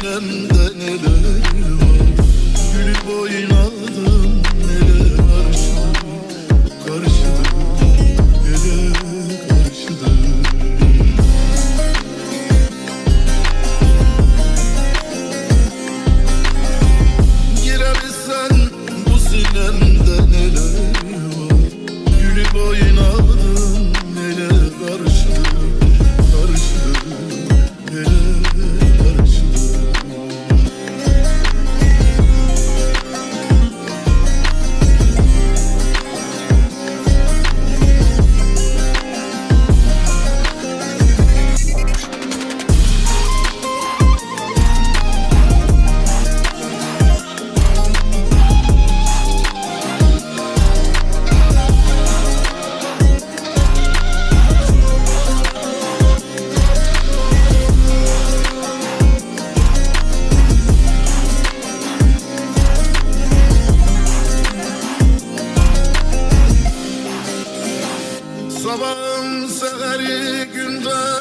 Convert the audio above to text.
sinemde neler var Gülüp oynadım neler karşıdı Karşıdı neler karşıdı Girersen bu sinemde neler var? Gülüp oynadım Sabahın seheri günden